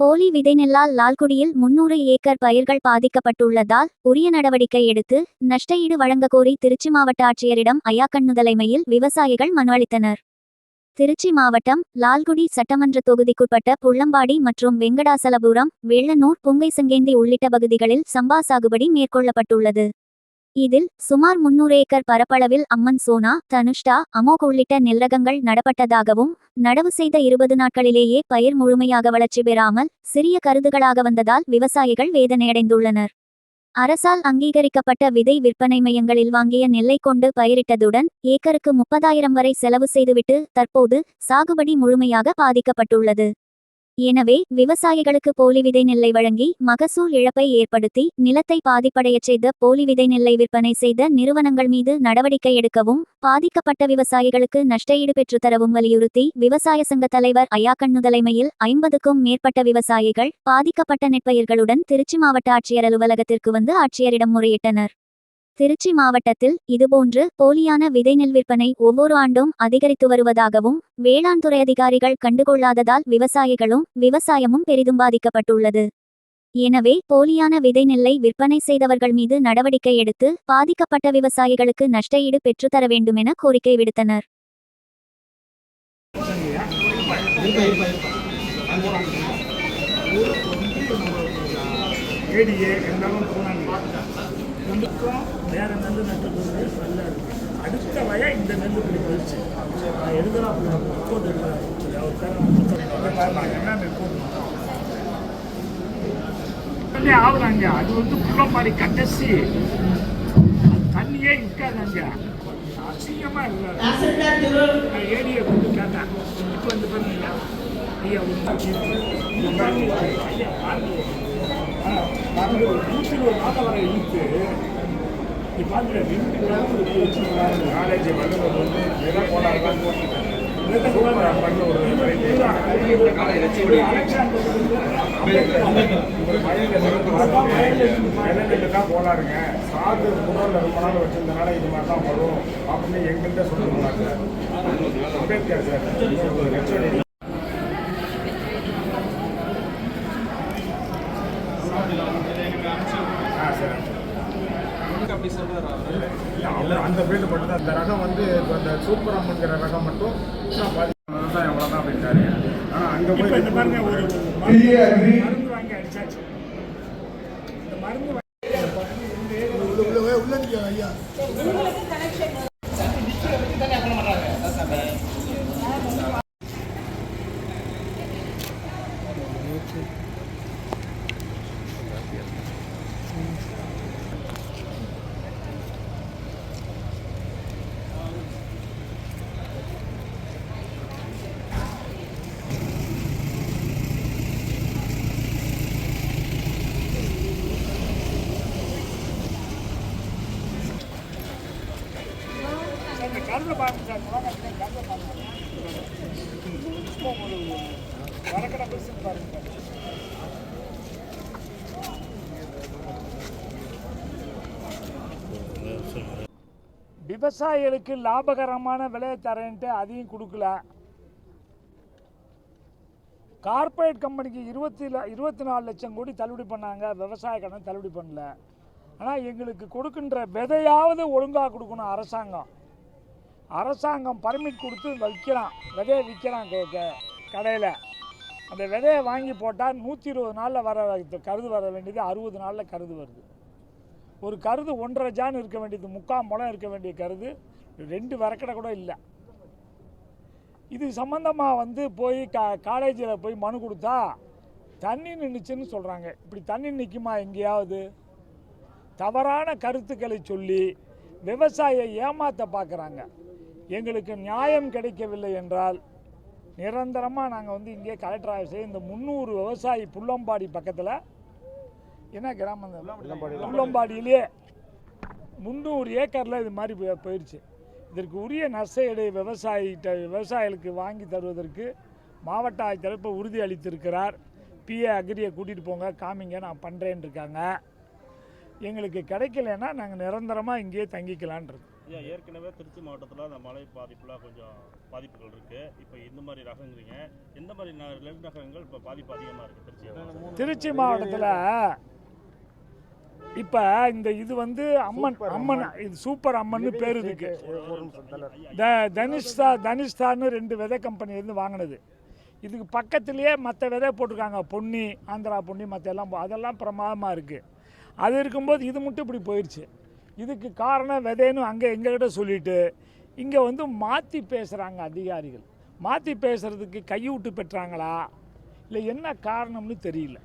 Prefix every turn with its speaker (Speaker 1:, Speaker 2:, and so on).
Speaker 1: போலி விதைநெல்லால் லால்குடியில் முன்னூறு ஏக்கர் பயிர்கள் பாதிக்கப்பட்டுள்ளதால் உரிய நடவடிக்கை எடுத்து நஷ்டஈடு வழங்கக் கோரி திருச்சி மாவட்ட ஆட்சியரிடம் ஐயாக்கண்ணு தலைமையில் விவசாயிகள் மனு அளித்தனர் திருச்சி மாவட்டம் லால்குடி சட்டமன்ற தொகுதிக்குட்பட்ட புள்ளம்பாடி மற்றும் வெங்கடாசலபுரம் வெள்ளனூர் புங்கைசங்கேந்தி உள்ளிட்ட பகுதிகளில் சம்பா சாகுபடி மேற்கொள்ளப்பட்டுள்ளது. இதில் சுமார் முன்னூறு ஏக்கர் பரப்பளவில் அம்மன் சோனா தனுஷ்டா அமோக் உள்ளிட்ட நெல் ரகங்கள் நடப்பட்டதாகவும் நடவு செய்த இருபது நாட்களிலேயே பயிர் முழுமையாக வளர்ச்சி பெறாமல் சிறிய கருதுகளாக வந்ததால் விவசாயிகள் வேதனையடைந்துள்ளனர். அரசால் அங்கீகரிக்கப்பட்ட விதை விற்பனை மையங்களில் வாங்கிய நெல்லை கொண்டு பயிரிட்டதுடன் ஏக்கருக்கு முப்பதாயிரம் வரை செலவு செய்துவிட்டு தற்போது சாகுபடி முழுமையாக பாதிக்கப்பட்டுள்ளது. எனவே விவசாயிகளுக்கு போலி விதை நெல்லை வழங்கி மகசூல் இழப்பை ஏற்படுத்தி நிலத்தை பாதிப்படையச் செய்த போலி விதை நெல்லை விற்பனை செய்த நிறுவனங்கள் மீது நடவடிக்கை எடுக்கவும் பாதிக்கப்பட்ட விவசாயிகளுக்கு நஷ்டஈடு பெற்றுத்தரவும் வலியுறுத்தி விவசாய சங்க தலைவர் ஐயாக்கண்ணு தலைமையில் ஐம்பதுக்கும் மேற்பட்ட விவசாயிகள் பாதிக்கப்பட்ட நெற்பயிர்களுடன் திருச்சி மாவட்ட ஆட்சியர் அலுவலகத்திற்கு வந்து ஆட்சியரிடம் முறையிட்டனர். திருச்சி மாவட்டத்தில் இதுபோன்று போலியான விதை நெல் விற்பனை ஒவ்வொரு ஆண்டும் அதிகரித்து வருவதாகவும் வேளாண் துறை அதிகாரிகள் கண்டுகொள்ளாததால் விவசாயிகளும் விவசாயமும் பெரிதும் பாதிக்கப்பட்டுள்ளது. எனவே போலியான விதை நெல்லை விற்பனை செய்தவர்கள் மீது நடவடிக்கை எடுத்து பாதிக்கப்பட்ட விவசாயிகளுக்கு நஷ்டஈடு பெற்றுத்தர வேண்டுமென கோரிக்கை விடுத்தனர்.
Speaker 2: ஏடிஏ எல்லாரும் வேறு நமக்கும் வேற நெல் நட்டு வந்து நல்லா இருக்கும். அடுத்த வய இந்த நெல் இப்படி போயிடுச்சு. நான் எழுதலாம் முப்பது அவர் பேர் முப்பது என்ன நெல் ஆகுறாங்க அது வந்து புள்ளம்பாடி கட்டசி தண்ணியே இருக்காதாங்க. அசிங்கமா இல்லை. நான் ஏடியை கொண்டு கேட்டேன். இப்போ வந்து பாருங்க. ஐயா ஒரு ஐயா நூற்றி ஒரு நாள் வரை இழுத்து நீ வச்சுருக்காங்க
Speaker 3: காலேஜ் வந்து வந்து எல்லாம் போனாங்க பண்ண ஒரு தான் போனாருங்க சாது குடோனில் ரொம்ப நாள் வச்சிருந்தனால இது மாதிரி தான் வரும் அப்படின்னு எங்கள்கிட்ட சொல்லுவாங்க அம்பேத்கர் சார். இல்ல, அவர் அந்த ஃபீல்டு மட்டும் தான் அந்த ரகம் வந்து இப்ப அந்த சூப்பர் அம்மன்கிற ரகம் மட்டும். விவசாயம் அவ்வளோதான் அப்படின்ட்டாரு ஆனால் அங்கே போய்
Speaker 2: இந்த பாருங்க ஒரு மருந்து மருந்து வாங்கி அடிச்சாச்சு. இந்த மருந்து பாருங்க சார். விவசாயிகளுக்கு லாபகரமான விலையை தரேன்ட்டு அதையும் கொடுக்கல. கார்ப்பரேட் கம்பெனிக்கு இருபத்தி இருபத்தி நாலு லட்சம் கோடி தள்ளுபடி பண்ணாங்க. விவசாய கடன் தள்ளுபடி பண்ணல. ஆனால் எங்களுக்கு கொடுக்கின்ற விதையாவது ஒழுங்காக கொடுக்கணும் அரசாங்கம். அரசாங்கம் பர்மிட் கொடுத்து விற்கிறான் விதையை விற்கிறான் கடையில். அந்த விதையை வாங்கி போட்டால் நூற்றி இருபது நாளில் வர கருது வர வேண்டியது அறுபது நாளில் கருது வருது. ஒரு கருது ஒன்றரை ஜான் இருக்க வேண்டியது முக்கால் முளம் இருக்க வேண்டிய கருது ரெண்டு வரக்கடை கூட இல்லை. இது சம்மந்தமாக வந்து போய் கா காலேஜில் போய் மனு கொடுத்தா தண்ணி நின்றுச்சுன்னு சொல்கிறாங்க இப்படி தண்ணி நிற்குமா எங்கேயாவது? தவறான கருத்துக்களை சொல்லி விவசாயியை ஏமாற்ற பார்க்குறாங்க எங்களுக்கு நியாயம் கிடைக்கவில்லை என்றால் நிரந்தரமாக நாங்கள் வந்து இங்கே கலெக்டர் ஆஃபீஸை இந்த முந்நூறு விவசாயி புள்ளம்பாடி பக்கத்தில் என்ன கிராமம் இது? புள்ளம்பாடியிலே. முந்நூறு ஏக்கரில் இது மாதிரி போய்- போயிடுச்சு இதற்கு உரிய நஷ்டஈடு விவசாயிகிட்ட விவசாயிகளுக்கு வாங்கி தருவதற்கு மாவட்ட ஆட்சியர் இப்போ உறுதி அளித்திருக்கிறார். பிஏ அக்ரியை கூட்டிகிட்டு போங்க காமிங்க நான் பண்ணுறேன்னு இருக்காங்க எங்களுக்கு கிடைக்கலன்னா நாங்கள் நிரந்தரமாக இங்கேயே தங்கிக்கலான் இருக்கோம்
Speaker 4: ஐயா ஏற்கனவே திருச்சி மாவட்டத்தில் அந்த மழை பாதிப்புலாம் கொஞ்சம் பாதிப்புகள் இருக்குது இப்போ இந்த மாதிரி ரகங்கிறீங்க எந்த மாதிரி நெல் ரகங்கள் இப்போ பாதிப்பு அதிகமாக இருக்குது திருச்சி
Speaker 2: திருச்சி மாவட்டத்தில் இப்போ இந்த இது வந்து அம்மன் அம்மன் இது சூப்பர் அம்மன் பேர் இதுக்கு. த தனிஷ்தா தனிஷ்தான்னு ரெண்டு விதை கம்பெனி இருந்து வாங்கினது. இதுக்கு பக்கத்துலேயே மற்ற விதை போட்டிருக்காங்க. பொன்னி ஆந்திரா பொன்னி மற்ற எல்லாம் அதெல்லாம் பிரமாதமாக இருக்குது அது இருக்கும்போது இது மட்டும் இப்படி போயிடுச்சு இதுக்கு காரணம் விதைன்னு அங்கே எங்ககிட்ட சொல்லிட்டு இங்கே வந்து மாற்றி பேசுகிறாங்க அதிகாரிகள். மாற்றி பேசுகிறதுக்கு கையூட்டு பெற்றாங்களா? இல்லை என்ன காரணம்னு தெரியல.